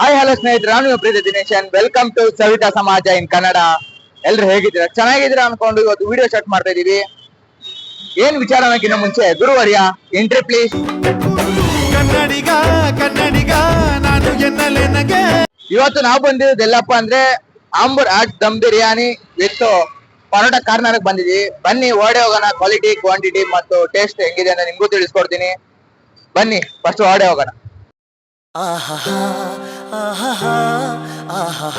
Hi hello ಸ್ನೇಹಿತರೆ. ನಾನು Preethi Dinesh welcome to Savita Samaja in Kannada ಎಲ್ರು ಹೇಗಿದ್ದೀರಾ? ಚೆನ್ನಾಗಿದ್ದೀರಾ ಅನ್ಕೊಂಡು ಇವತ್ತು ವಿಡಿಯೋ ಸ್ಟಾರ್ಟ್ ಮಾಡ್ತಾ ಇದೀವಿ ಏನ್ ವಿಚಾರ ಅನ್ನೋಕ್ಕಿಂತ ಮುಂಚೆ ಗುರುವರ್ಯ ಎಂಟ್ರಿ ಪ್ಲೀಸ್ ಕನ್ನಡಿಗ ಕನ್ನಡಿಗ ನಾನು ಎನ್ನಲೆನಗೆ ಇವತ್ತು ನಾವು ಬಂದಿರೋದು ಎಲ್ಲಪ್ಪ ಅಂದ್ರೆ ಆಂಬೂರ್ ಆಟ್ ದಮ್ ಬಿರಿಯಾನಿ ವಿತ್ ಪರೋಟ ಕಾರ್ನರ್ಗೆ ಬಂದಿದ್ವಿ. ಬನ್ನಿ ಓಡೆ ಹೋಗೋಣ ಕ್ವಾಲಿಟಿ ಕ್ವಾಂಟಿಟಿ ಮತ್ತು ಟೇಸ್ಟ್ ಹೆಂಗಿದೆ ಅಂತ ನಿಮ್ಗೂ ತಿಳಿಸ್ಕೊಡ್ತೀನಿ. ಬನ್ನಿ ಫಸ್ಟ್ ಓಡೆ ಹೋಗೋಣ. ಆಹಾ ಆಹಾ ಆಹಾ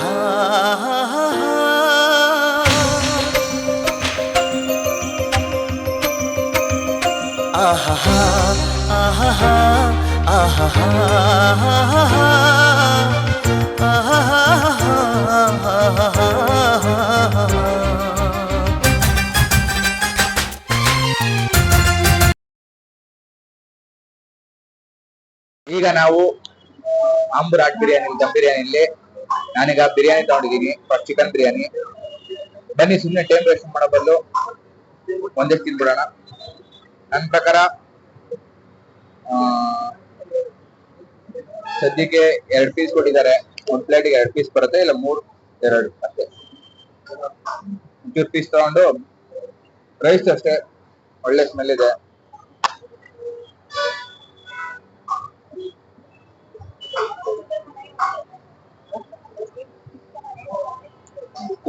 ಆಹಾ ಆಹಾ ಆಹಾ ಈಗ ನಾವು ಆಂಬೂರ್ ಆಟ್ ಬಿರಿಯಾನಿ ದಮ್ ಬಿರಿಯಾನಿಲಿ. ನಾನೀಗ ಬಿರಿಯಾನಿ ತಗೊಂಡಿದ್ದೀನಿ ಫಸ್ಟ್ ಚಿಕನ್ ಬಿರಿಯಾನಿ. ಬನ್ನಿ ಸುಮ್ಮನೆ ಟೈಮ್ ವೇಸ್ಟ್ ಮಾಡೋ ಬದಲು ಒಂದೇ ತಿನ್ಬಿಡೋಣ. ನನ್ನ ಪ್ರಕಾರ ಸದ್ಯಕ್ಕೆ ಎರಡು ಪೀಸ್ ಕೊಟ್ಟಿದ್ದಾರೆ. ಒಂದ್ ಪ್ಲೇಟಿಗೆ ಎರಡು ಪೀಸ್ ಬರುತ್ತೆ, ಇಲ್ಲ ಮೂರ್, ಎರಡು ಅಷ್ಟೇ. ಒಂಚೂರು ಪೀಸ್ ತಗೊಂಡು ರೈಸ್ ಅಷ್ಟೇ, ಒಳ್ಳೆ ಸ್ಮೆಲ್ ಇದೆ.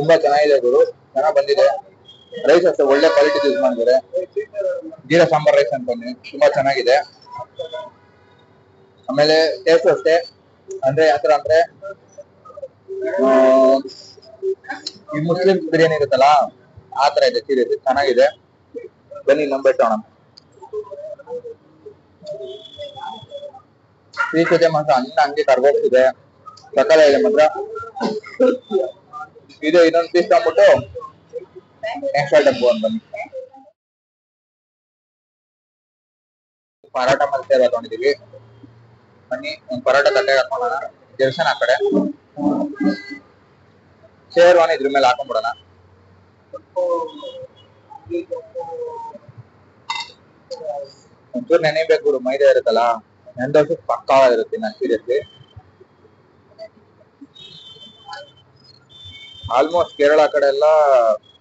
ತುಂಬಾ ಚೆನ್ನಾಗಿದೆ ಗುರು. ಚೆನ್ನಾಗ್ ಬಂದಿದೆ. ರೈಸ್ ಅಷ್ಟೇ ಒಳ್ಳೆ ಕ್ವಾಲಿಟಿ ಯೂಸ್ ಮಾಡಿದ್ದಾರೆ. ಜೀರಾ ಸಾಂಬಾರ್ ರೈಸ್ ಅನ್ಕೊಂತೀನಿ ತುಂಬಾ ಚೆನ್ನಾಗಿದೆ. ಆಮೇಲೆ ಟೇಸ್ಟ್ ಅಷ್ಟೇ. ಅಂದ್ರೆ ಯಾತರ ಅಂದ್ರೆ ಈ ಮುಸ್ಲಿಂ ಬಿರಿಯಾನಿ ಇರುತ್ತಲ್ಲ, ಆ ತರ ಇದೆ ಸೀರಿಯಸ್ ಚೆನ್ನಾಗಿದೆ. ಬನ್ನಿ ನಂಬರ್ ಬೆಟ್ಟೋಣ ಜೊತೆ ಮಾತ್ರ ಅನ್ನ ಹಂಗೆ ಕರ್ಗೋಗ್ತಿದೆ ಸಕಲ ಇದೆ ಮಾತ್ರ. ಇದು ಇನ್ನೊಂದು ಪೀಸ್ ತಗೊಂಡ್ಬಿಟ್ಟು ನೆಕ್ಸ್ಟ್ ಐಟಮ್ ಹೋಗೋಣ ಬನ್ನಿ ಪರಾಟ ಮತ್ತೆ ತಗೊಂಡಿದೀವಿ ಬನ್ನಿ ಒಂದ್ ಪರಾಟ ತಟ್ಟೆ ಹಾಕೋಣ ಜರ್ಸನ್ ಆ ಕಡೆ ಶೇರ್ವಾನಿ ಇದ್ರ ಮೇಲೆ ಹಾಕೊಂಡ್ಬಿಡೋಣ ಒಂಚೂರು ನೆನೆಬೇಕು ಗುರು ಮೈದಾ ಇರುತ್ತಲ್ಲ ನೆಂದಷ್ಟು ಪಕ್ಕಾ ಇರುತ್ತೆ ನಾನು ಸೀರಿಯಸ್ಲಿ ಆಲ್ಮೋಸ್ಟ್ ಕೇರಳ ಕಡೆ ಎಲ್ಲ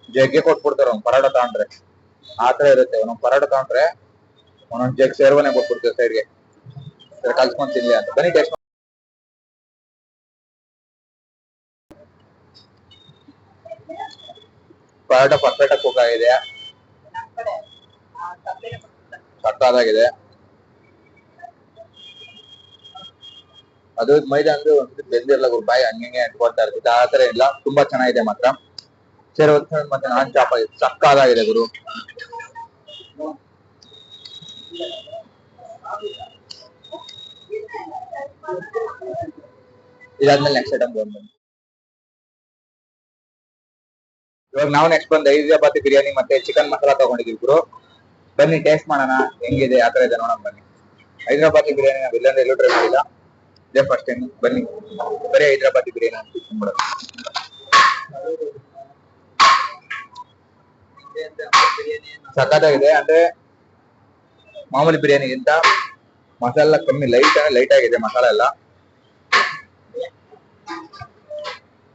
ಜಗ್ಗೆ ಕೊಟ್ಬಿಡ್ತಾರೆ ಒಂದ್ ಪರಾಟ ತಗೊಂಡ್ರೆ. ಆತರ ಇರುತ್ತೆ. ಒಂದೊಂದ್ ಪರಾಟ ತಗೊಂಡ್ರೆ ಒಂದೊಂದ್ ಜಗ್ ಸೇರ್ವನೆ ಕೊಟ್ಬಿಡ್ತೀವಿ ಸೈಡ್ಗೆ ಕಲ್ಸ್ಕೊಂಡ್ ತಿನ್ಲಿ ಅಂತ. ಬನ್ನಿ ಟೇಸ್ಟ್ ಪರಾಟ ಪರ್ಫೆಕ್ಟ್ ಆಗಿ ಕುಕ್ ಆಗಿದೆ. ಸಕ್ಕದಾಗಿದೆ ಅದು ಮೈದಾ ಅಂದ್ರೆ ಒಂದ್ಸತಿ ಬೆಂದಿರಲ್ಲ ಬಾಯಿ ಹಂಗೆ ಅಂಟ್ಕೊಳ್ತಾ ಇರ್ತದೆ ಆ ತರ ಇಲ್ಲ ತುಂಬಾ ಚೆನ್ನಾಗಿದೆ ಮಾತ್ರ. ಸರಿ ಮತ್ತೆ ನಾನ್ ಚಾಪ ಸಕ್ಕಾಲಾಗಿದೆ ಗುರು. ಇದಾದ್ಮೇಲೆ ನೆಕ್ಸ್ಟ್ ಐಟಮ್ ಬಂದು ಇವಾಗ ನಾವು ನೆಕ್ಸ್ಟ್ ಬಂದು ಹೈದರಾಬಾದಿ ಬಿರಿಯಾನಿ ಮತ್ತೆ ಚಿಕನ್ ಮಸಾಲಾ ತಗೊಂಡಿದೀವಿ ಗುರು. ಬನ್ನಿ ಟೇಸ್ಟ್ ಮಾಡೋಣ. ಹೆಂಗಿದೆ? ಆ ತರ ಇದೆ, ನೋಡೋಣ ಬನ್ನಿ. ಹೈದರಾಬಾದ್ ಬಿರಿಯಾನಿ ನಾವು ಇಲ್ಲಾಂದ್ರೆ ಎಲ್ಲೂ ಟ್ರೈ ಮಾಡಿಲ್ಲ. ಇದೇ ಫಸ್ಟ್ ಟೈಮ್ ಬನ್ನಿ. ಬರೀ ಹೈದ್ರಾಬಾದ್ ಬಿರಿಯಾನಿ ಅಂತ ಸಖತ್ತಾಗಿದೆ. ಅಂದ್ರೆ ಮಾಮೂಲಿ ಬಿರಿಯಾನಿಗಿಂತ ಮಸಾಲ ಕಮ್ಮಿ ಲೈಟ್ ಲೈಟ್ ಆಗಿದೆ ಮಸಾಲ ಎಲ್ಲ.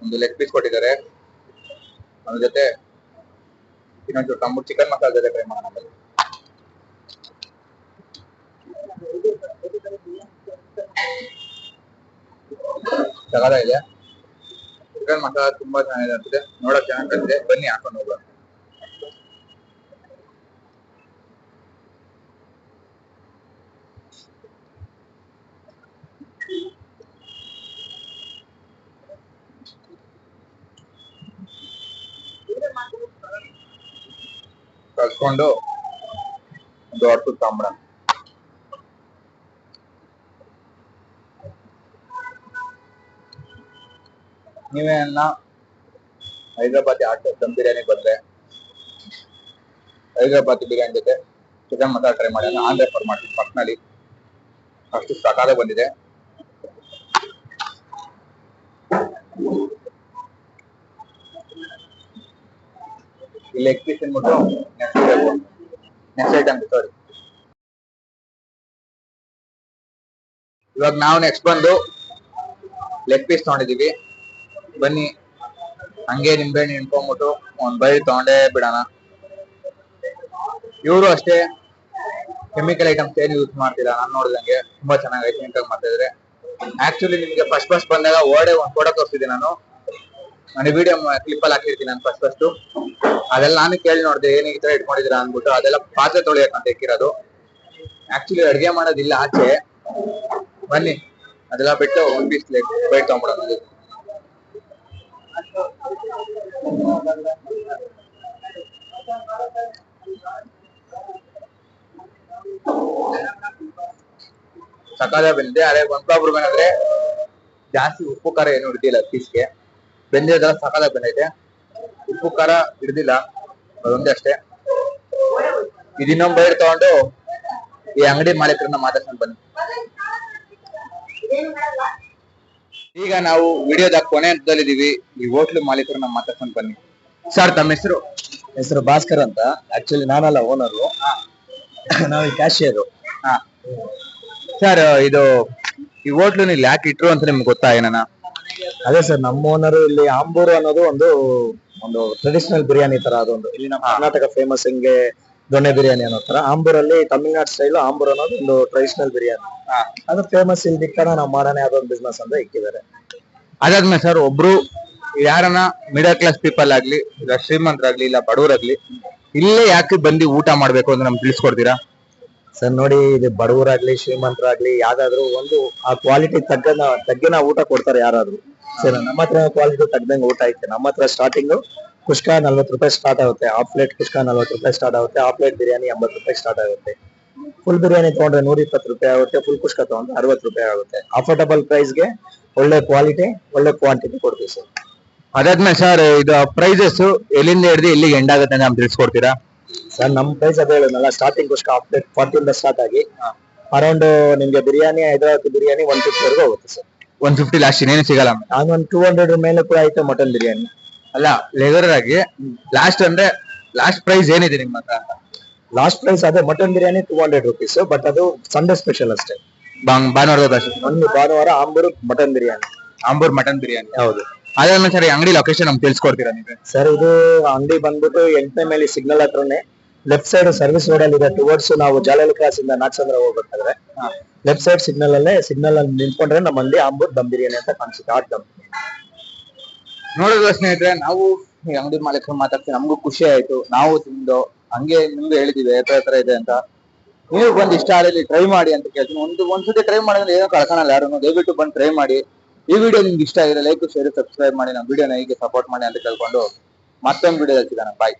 ಒಂದು ಲೆಗ್ ಪೀಸ್ ಕೊಟ್ಟಿದ್ದಾರೆ. ಅದ್ರ ಜೊತೆ ಇನ್ನೊಂದು ಟಮು ಚಿಕನ್ ಮಸಾಲ ಜೊತೆ ಟ್ರೈ ಮಾಡೋಣ ಇದೆ. ಚಿಕನ್ ಮಸಾಲ ತುಂಬಾ ಚೆನ್ನಾಗಿದೆ ನೋಡಕ್ ಚೆನ್ನಾಗಿದೆ ಬನ್ನಿ ಹಾಕೊಂಡು ಹೋಗೋಣ ಒಂದು ಹೊತ್ತು ತಾಂಬಡ ನೀವೇನ ಹೈದರಾಬಾದಿ ಆಟ ದಮ್ ಬಿರಿಯಾನಿ ಬಂದ್ರೆ? ಹೈದ್ರಾಬಾದ್ ಬಿರಿಯಾನಿ ಜೊತೆ ಚಿಕನ್ ಮಸಾಲ ಟ್ರೈ ಮಾಡಿ ಆನ್ ರೆಫರ್ ಮಾಡ್ತೀನಿ ಪಕ್ಕನಲ್ಲಿ ಅಷ್ಟು ಸಕಾಲ ಬಂದಿದೆ. ಇಲ್ಲಿ leg piece next next item sorry ಇವಾಗ ನಾವು ನೆಕ್ಸ್ಟ್ ಬಂದು ಲೆಗ್ ಪೀಸ್ ತಗೊಂಡಿದೀವಿ ಬನ್ನಿ. ಹಂಗೆ ನಿಂಬೆಹಣ್ಣು ಹಿಂಡ್ಕೊಂಡ್ಬಿಟ್ಟು ಒಂದ್ ಬೈ ತಗೊಂಡೇ ಬಿಡೋಣ. ಇವರು ಅಷ್ಟೇ ಕೆಮಿಕಲ್ ಐಟಮ್ಸ್ ಏನು ಯೂಸ್ ಮಾಡ್ತಿಲ್ಲ ನಾನು ನೋಡಿದಂಗೆ ತುಂಬಾ ಚೆನ್ನಾಗಿ ನೀಟಾಗಿ ಮಾಡ್ತಾ ಇದ್ರೆ. ಆಕ್ಚುಲಿ ನಿಮ್ಗೆ ಫಸ್ಟ್ ಫಸ್ಟ್ ಬಂದಾಗ ಓಡೆ ಒಂದ್ ಫೋಟೋ ತೋರಿಸಿದೆ ನಾನು. ನಾನು ವಿಡಿಯೋ ಕ್ಲಿಪ್ ಅಲ್ಲಿ ಹಾಕಿರ್ತೀನಿ ನಾನು ಫಸ್ಟ್ ಫಸ್ಟ್ ಅದೆಲ್ಲ ನಾನು ಕೇಳಿ ನೋಡಿದೆ, ಏನ್ ಈ ತರ ಇಟ್ಕೊಂಡಿದ್ದೀರಾ ಅಂದ್ಬಿಟ್ಟು ಅದೆಲ್ಲ ಪಾತ್ರೆ ತೊಳೆಯಕ್ಕಂತ ಇಕ್ಕಿರೋದು. ಆಕ್ಚುಲಿ ಅಡ್ಗೆ ಮಾಡೋದಿಲ್ಲ ಆಚೆ. ಬನ್ನಿ. ಅದೆಲ್ಲ ಬಿಟ್ಟು ಒಂದ್ ಪೀಸ್ ಬೈಟ್ ತಗೊಂಡ್ಬಿಡೋಣ. ಸಕಾಲ ಬೆಂದಿದೆ ಅದೇ ಒಂದ್ ಪ್ರಾಬ್ಲಮ್ ಏನಂದ್ರೆ ಜಾಸ್ತಿ ಉಪ್ಪು, ಖಾರ ಏನು ಹಿಡ್ದಿಲ್ಲ ಪೀಸ್ಗೆ ಬೆಂದಿರೋದೆಲ್ಲ ಸಕಾಲ ಬೆಂದೈತೆ. ಉಪ್ಪು, ಖಾರ ಹಿಡ್ದಿಲ್ಲ, ಅದೊಂದೇ ಅಷ್ಟೇ. ಇದಿನ್ನೊಂದ್ ಬೈಟ್ ತಗೊಂಡು ಈ ಅಂಗಡಿ ಮಾಲೀಕರನ್ನ ಮಾತಾಡ್ಕೊಂಡು ಬನ್ನಿ. ಈಗ ನಾವು ವಿಡಿಯೋದ ಕೊನೆ ಹಂತದಲ್ಲಿದ್ದೀವಿ. ಈ ಹೋಟ್ಲು ಮಾಲೀಕರನ್ನ ಮಾತಾಡ್ಕೊಂಡು ಬನ್ನಿ. ಸರ್ ತಮ್ಮ ಹೆಸರು? ಹೆಸರು ಭಾಸ್ಕರ್ ಅಂತ. ಆಕ್ಚುಲಿ ನಾನಲ್ಲ ಓನರು ನಾವು ಕ್ಯಾಶಿಯರು ಹಾ. ಸರ್ ಇದು ಈ ಹೋಟ್ಲು ಇಲ್ಲಿ ಯಾಕೆ ಇಟ್ರು ಅಂತ ನಿಮ್ಗೆ ಗೊತ್ತಾ ಏನನ? ಅದೇ ಸರ್ ನಮ್ಮ ಓನರು ಇಲ್ಲಿ ಆಂಬೂರು ಅನ್ನೋದು ಒಂದು ಒಂದು ಟ್ರೆಡಿಷನಲ್ ಬಿರಿಯಾನಿ ತರ ಅದೊಂದು. ಇಲ್ಲಿ ನಮ್ಮ ಕರ್ನಾಟಕ ಫೇಮಸ್ ಹಿಂಗೆ ದೊಣ್ಣೆ ಬಿರಿಯಾನಿ ಅನ್ನೋ ತರ ಆಂಬೂರಲ್ಲಿ ತಮಿಳ್ನಾಡು ಸ್ಟೈಲ್ ಆಂಬೂರ್ ಅನ್ನೋದು ಒಂದು ಟ್ರೆಡಿಷನಲ್ ಬಿರಿಯಾನಿ. ಅದು ಫೇಮಸ್ ಇಲ್ಲಿ ದಿಕ್ಕನ ನಾವು ಮಾಡೋಣ ಅದೊಂದು ಬಿಸ್ನೆಸ್ ಅಂತ ಇಕ್ಕಿದ್ದಾರೆ. ಅದಾದ್ಮೇಲೆ ಸರ್ ಒಬ್ರು ಯಾರನ್ನ ಮಿಡಲ್ ಕ್ಲಾಸ್ ಪೀಪಲ್ ಆಗ್ಲಿ ಇಲ್ಲ ಶ್ರೀಮಂತರಾಗ್ಲಿ ಇಲ್ಲ ಬಡವರಾಗ್ಲಿ ಇಲ್ಲೇ ಯಾಕೆ ಬಂದು ಊಟ ಮಾಡ್ಬೇಕು ಅಂತ ನಮ್ಗೆ ತಿಳಿಸ್ಕೊಡ್ತೀರಾ? ಸರ್, ನೋಡಿ, ಇದು ಬಡವರಾಗ್ಲಿ, ಶ್ರೀಮಂತರಾಗ್ಲಿ, ಯಾವ್ದಾದ್ರು ಒಂದು, ಆ ಕ್ವಾಲಿಟಿ ತಗ್ಗನ ತಗ್ಗಿನ ಊಟ ಕೊಡ್ತಾರೆ ಯಾರಾದ್ರು. ಸರ್, ನಮ್ಮ ಹತ್ರ ಕ್ವಾಲಿಟಿ ತಗ್ದಂಗೆ ಊಟ ಐತೆ. ನಮ್ಮ ಹತ್ರ ಸ್ಟಾರ್ಟಿಂಗ್ ಕುಷ್ಕ ನಲ್ವತ್ತು ರೂಪಾಯಿ ಸ್ಟಾರ್ಟ್ ಆಗುತ್ತೆ. ಹಾಫ್ ಪ್ಲೇಟ್ ಕುಷ್ಕ ನಲ್ವತ್ತು ರೂಪಾಯಿ ಸ್ಟಾರ್ಟ್ ಆಗುತ್ತೆ. ಹಾಫ್ ಪ್ಲೇಟ್ ಬಿರಿಯಾನಿ ಎಂಬತ್ತು ರೂಪಾಯಿ ಸ್ಟಾರ್ಟ್ ಆಗುತ್ತೆ. ಫುಲ್ ಬಿರಿಯಾನಿ ತಗೊಂಡ್ರೆ ನೂರ ಇಪ್ಪತ್ತು ರೂಪಾಯಿ ಆಗುತ್ತೆ. ಫುಲ್ ಕುಷ್ಕ ತಗೊಂಡ್ರೆ ಅರವತ್ತು ರೂಪಾಯಿ ಆಗುತ್ತೆ. ಅಫೋರ್ಡಬಲ್ ಪ್ರೈಸ್ಗೆ ಒಳ್ಳೆ ಕ್ವಾಲಿಟಿ ಒಳ್ಳೆ ಕ್ವಾಂಟಿಟಿ ಕೊಡ್ತೀವಿ ಸರ್. ಅದಾದ್ಮೇಲೆ ಸರ್ ಇದು ಪ್ರೈಸಸ್ ಎಲ್ಲಿಂದ ಹಿಡಿದು ಎಲ್ಲಿಗೆ ಎಂಡ್ ಆಗುತ್ತೆ ಅಂತ ತಿಳಿಸ್ಕೊಡ್ತೀರಾ? ಸರ್ ನಮ್ ಪ್ರೈಸ್ ಅದೇ ಹೇಳಿದ್ನಲ್ಲ ಸ್ಟಾರ್ಟಿಂಗ್ ಅಷ್ಟು ಹಾಫ್ ಪ್ಲೇಟ್ ಫಾರ್ಟಿಯಿಂದ ಸ್ಟಾರ್ಟ್ ಆಗಿ ಅರೌಂಡ್ ನಿಮ್ಗೆ ಬಿರಿಯಾನಿ ಹೈದರಾಬಾದ್ ಬಿರಿಯಾನಿ ಒನ್ ಫಿಫ್ಟಿ ವರೆಗೂ ಹೋಗುತ್ತೆ ಸರ್. ಒನ್ ಫಿಫ್ಟಿ ಲಾಸ್ಟ್ ಇನ್ನೇನು ಸಿಗಲ್ಲ ನಾನು ಒಂದು ಟೂ ಹಂಡ್ರೆಡ್ ಮೇಲೆ ಕೂಡ ಐತೆ ಮಟನ್ ಬಿರಿಯಾನಿ. ಅಲ್ಲ ರೆಗ್ಯುಲರ್ ಆಗಿ ಲಾಸ್ಟ್ ಅಂದ್ರೆ ಲಾಸ್ಟ್ ಪ್ರೈಸ್ ಏನಿದೆ ನಿಮ್ಮ ಹತ್ರ ಲಾಸ್ಟ್ ಪ್ರೈಸ್ ಅದೇ mutton biryani two hundred rupees but ಅದು ಸಂಡೇ ಸ್ಪೆಷಲ್ ಅಷ್ಟೇ. ಭಾನುವಾರದ ಅಷ್ಟೇ ಒಂದು ಭಾನುವಾರ ಆಂಬೂರು ಮಟನ್ ಬಿರಿಯಾನಿ. ಆಂಬೂರ್ ಮಟನ್ ಬಿರಿಯಾನಿ. ಹೌದು. ಅದಾದ್ಮೇಲೆ ಸರಿ ಅಂಗಡಿ ಲೊಕೇಶನ್ ನಮ್ಗೆ ತಿಳಿಸ್ಕೊಡ್ತೀರಾ ನೀವು? ಸರ್ ಇದು ಅಂಗಡಿ ಬಂದ್ಬಿಟ್ಟು ಎಂಟನೇ ಮೇಲೆ ಸಿಗ್ನಲ್ ಹತ್ರನೇ ಲೆಫ್ಟ್ ಸೈಡ್ ಸರ್ವಿಸ್ ರೋಡ್ ಅಲ್ಲಿ ಇದೆ. ಟುವರ್ಡ್ಸ್ ನಾವು ಜಾಲಹಳ್ಳಿ ಕ್ರಾಸ್ ಇಂದ ನಾಗಸಂದ್ರ ಹೋಗ್ಬೇಕಾದ್ರೆ ಲೆಫ್ಟ್ ಸೈಡ್ ಸಿಗ್ನಲ್ ಅಲ್ಲೇ ಸಿಗ್ನಲ್ ಅಲ್ಲಿ ನಿಂತ್ಕೊಂಡ್ರೆ ನಮ್ಮ ಅಂಗಡಿ ಆಂಬೂರ್ ದಮ್ ಬಿರಿಯಾನಿ ಅಂತ ಕಾಣಿಸುತ್ತೆ ಆಟ್ ದಮ್ ನೋಡಿದ್ರೆ ಸ್ನೇಹಿತರೆ ನಾವು ಈ ಅಂಗಡಿ ಮಾಲೀಕರು ಮಾತಾಡ್ತೀವಿ ನಮಗೂ ಖುಷಿ ಆಯ್ತು. ನಾವು ತಿಂದು ಹಂಗೆ ನಿಮ್ಗೆ ಹೇಳಿದೀವಿ ಯಾವ ತರ ಇದೆ ಅಂತ. ನೀವು ಬಂದು ಇಷ್ಟ ಆಗಲಿ ಟ್ರೈ ಮಾಡಿ ಅಂತ ಕೇಳ್ತೀನಿ. ಒಂದು ಒಂದ್ಸತಿ ಟ್ರೈ ಮಾಡಿದ್ರೆ ಏನೋ ಕಳ್ಕೊಳಲ್ಲ ಯಾರು ದಯವಿಟ್ಟು ಬಂದು ಟ್ರೈ ಮಾಡಿ. ಈ ವಿಡಿಯೋ ನಿಮ್ಗೆ ಇಷ್ಟ ಆಗಿದ್ರೆ ಲೈಕ್ ಶೇರ್ ಸಬ್ಸ್ಕ್ರೈಬ್ ಮಾಡಿ, ನಮ್ಮ ವಿಡಿಯೋನ ಹೀಗೆ ಸಪೋರ್ಟ್ ಮಾಡಿ ಅಂತ ಕೇಳ್ಕೊಂಡು ಮತ್ತೊಂದು ವಿಡಿಯೋದಲ್ಲಿ ಸಿಗೋಣ. ಬಾಯ್